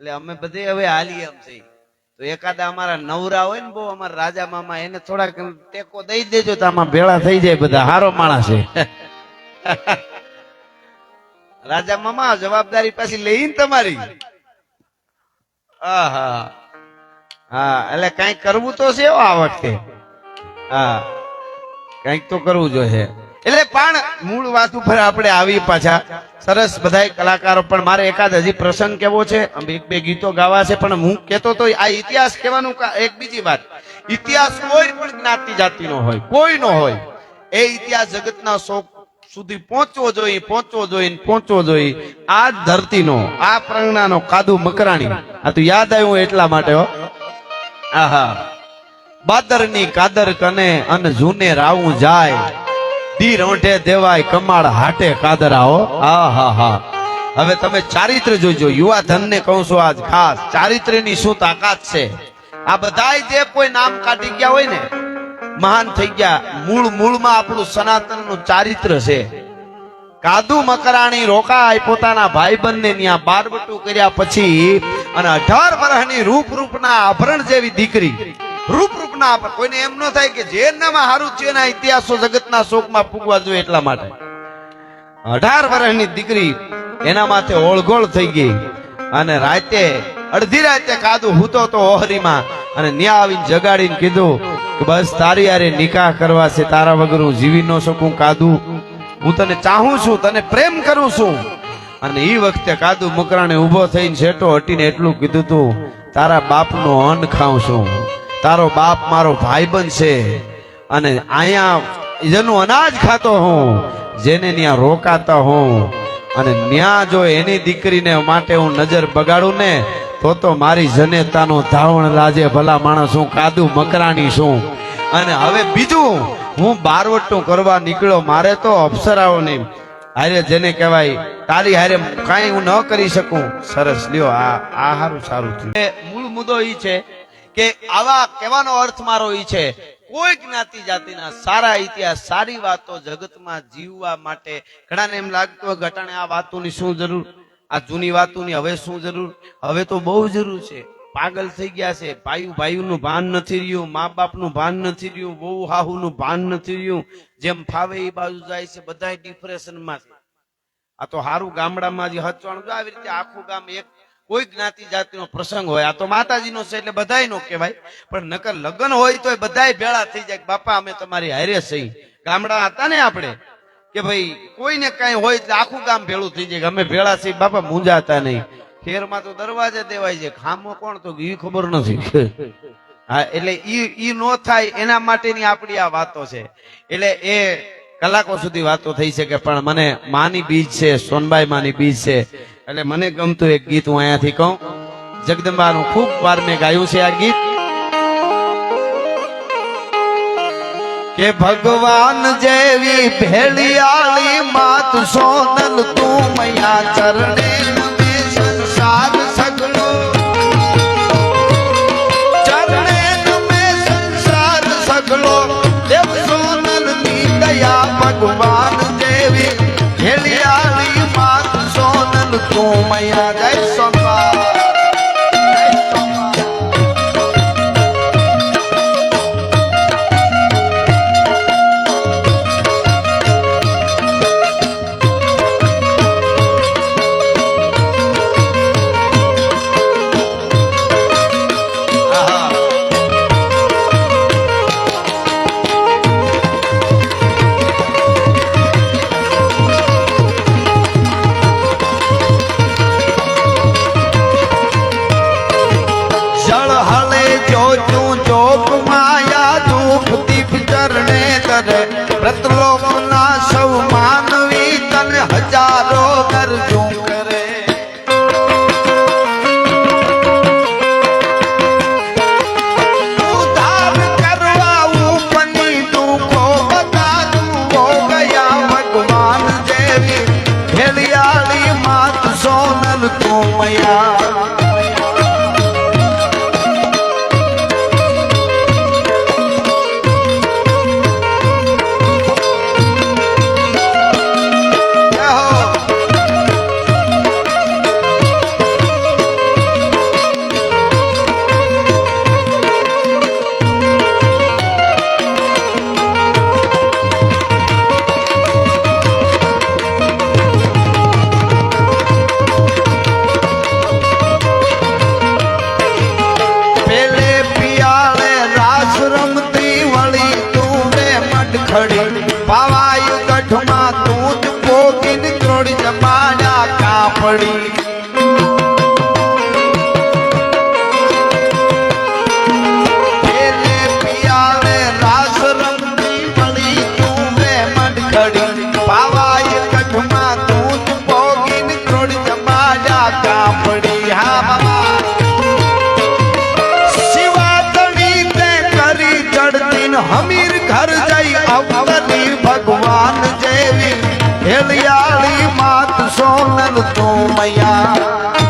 એટલે અમે બધે હવે હાલી એમ છે તો એકાદા અમારા નવરા હોય ને બહુ, અમારા રાજા મામા એને થોડાક ટેકો દઈ દેજો તો આમાં ભેળા થઈ જાય બધા. હારો માણસ છે. રાજા મામા, જવાબદારી પાછી લઈને તમારી. આહા. હા, એટલે કંઈક કરવું તો છે આ વખતે. હા. કંઈક તો કરવું જોઈએ એટલે પણ મૂળ વાત ઉપર આપણે આવી પાછા. સરસ બધા કલાકારો, પણ મારે એકાદ હજી પ્રસંગ કેવો છે? એક બે ગીતો ગાવા છે, પણ હું કેતો તો આ ઇતિહાસ કહેવાનું એક બીજી વાત. ઇતિહાસ કોઈ પણ જ્ઞાતિ જાતિનો હોય કોઈ નો હોય, એ ઇતિહાસ જગતના શોખ સુધી પહોંચવો જોઈએ પહોંચવો જોઈએ પહોંચવો જોઈએ. આ ધરતીનો, આ પ્રજ્ઞાનો કાદુ મકરાણી. આ તો યાદ આવ્યું એટલા માટે હો. આહા. બાદરની કાદર કને અન જૂને રાવું જાય. દી રોંઢે દેવાય, કમાળ હાટે કાદરાઓ. આ હા. હા હવે તમે ચારિત્ર જોજો. યુવા ધનને કહું છું આજ ખાસ. ચારિત્ર્યની શું તાકાત છે? આ બધાય જે કોઈ નામ કાઢી ગયા હોય ને, મહાન થઈ ગયા. મૂળ, મૂળમાં આપણું સનાતનનું ચારિત્ર છે. કાદુ મકરાણી રોકાય પોતાના ભાઈબંધને ત્યાં બારબટું કર્યા પછી અને અઢાર વર્ષની રૂપ, રૂપના આભરણ જેવી દીકરી રૂપ રૂપના આપે. કોઈને એમ ન થાય કે જે નામાં હારું છે એના ઇતિહાસો જગતના શોકમાં પૂગવા જોઈએ એટલા માટે. અઢાર વર્ષની દીકરી એના માથે ઓળઘોળ થઈ ગઈ અને રાતે, અડધી રાતે કાદુ હૂતો તો ઓહરીમાં અને ન્યા આવીને જગાડીને કીધું કે બસ તારી યારે નિકાહ કરવા છે, તારા વગર હું જીવી ન શકું કાદુ. હું તને ચાહું છું, તને પ્રેમ કરું છું. અને એ વખતે કાદુ મકરાણે ઊભો થઈને છેટો હટીને એટલું કીધું તું, તારા બાપનો અન્ન ખાઉં છું. તારો બાપ મારો ભાઈબંધ છે અને અહીંયા જેનું અનાજ ખાતો હું, જેને ત્યાં રોકાતા હું અને ન્યા જો એની દીકરીને માટે હું નજર બગાડું ને, તો તો મારી જનેતાનો ધાવણ લાજે ભલા માણસ, હું કાદુ મકરાણી છું. અને હવે બીજું, હું બારવટું કરવા નીકળ્યો, મારે તો અપ્સરાઓની, હારે જેને કહેવાય, તારી હારે કાંઈ હું ન કરી શકું. સરસ, લ્યો, આ આ સારું સારું થયું. મૂળ મુદ્દો એ છે કે આવા કહેવાનો અર્થ મારો એ છે, કોઈ જ્ઞાતિ જાતિના સારા ઇતિહાસ, સારી વાતો જગતમાં જીવવા માટે ઘણાને એમ લાગતું હોય ઘટાને આ વાતોની શું જરૂર, આ જૂની વાતોની હવે શું જરૂર? હવે તો બહુ જરૂર છે. પાગલ થઈ ગયા છે. ભાઈ, ભાઈનું ભાન નથી રહ્યું મા બાપનું ભાન નથી રહ્યું બહુ હાહુનું ભાન નથી રહ્યું. જેમ ફાવે એ બાજુ જાય છે બધા ડિપ્રેશનમાં છે આ તો હારું ગામડામાં જે હચવાનું આવી રીતે આખું ગામ એક કોઈ જ્ઞાતિ જાતિનો પ્રસંગ હોય. આ તો માતાજીનો છે એટલે બધાય નો કહેવાય. પણ નકર લગ્ન હોય તો બધાય ભેળા થઈ જાય બાપા, અમે તમારી હારે સહી ગામડા હતા ને આપણે, કે ભાઈ કોઈને કઈ હોય એટલે આખું ગામ ભેળું થઈ જાય કે અમે ભેળા છીએ, બાપા મૂંઝાતા નહીં. ખેરમાં તો દરવાજે દેવાય છે. ખામો કોણ તો એ ખબર નથી. હા, એટલે ઈ ઈ નો થાય એના માટેની આપણી આ વાતો છે. એટલે એ કલાકો સુધી વાતો થઈ શકે, પણ મને માની બીજ છે, સોનબાઈ માની બીજ છે. એટલે મને ગમતું એક ગીત હું અહીંયાથી કહું. જગદંબાનું ખૂબ વાર મેં ગાયું છે આ ગીત. કે ભગવાન જેવી ભેળિયાળી માત સોનલ તું મૈયા ચરણે નમે સંસાર સગળો. ચરણે નમે સંસાર સગળો. દેવ સોનલની દયા ભગવાન સોનલ તું મૈયા ભક્તની ભગવાન જેવી હેલિયાળી માત સોનલ તું મૈયા.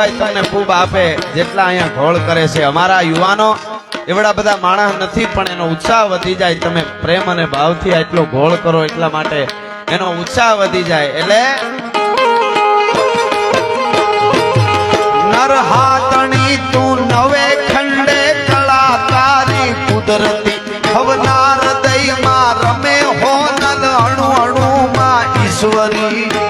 માં તમને ખૂબ આપે જેટલા અહીંયા ઘોળ કરે છે. અમારા યુવાનો એવડા બધા માણસ નથી, પણ એનો ઉત્સાહ વધી જાય. તમે પ્રેમ અને ભાવથી આટલો ઘોળ કરો એટલા માટે એનો ઉત્સાહ વધી જાય. એટલે નરહાતણી તું નવે ખંડે કલાકારી કુદરતી. હવનાર દયમાં રમે હો નલ અણુ અણુમાં ઈશ્વરી.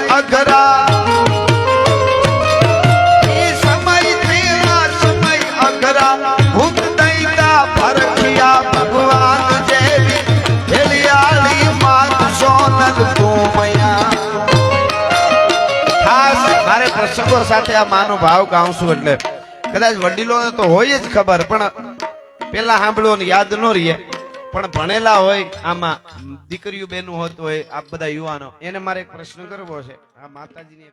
પ્રસંગો સાથે આ માનો ભાવ ગાઉં છું એટલે કદાચ વડીલો તો હોય જ ખબર, પણ પેલા સાંભળો ને યાદ ન રહીએ. પણ ભણેલા હોય, આમાં દીકરીઓ બેનું હોતું હોય આ બધા યુવાનો, એને મારે એક પ્રશ્ન કરવો છે. આ માતાજીની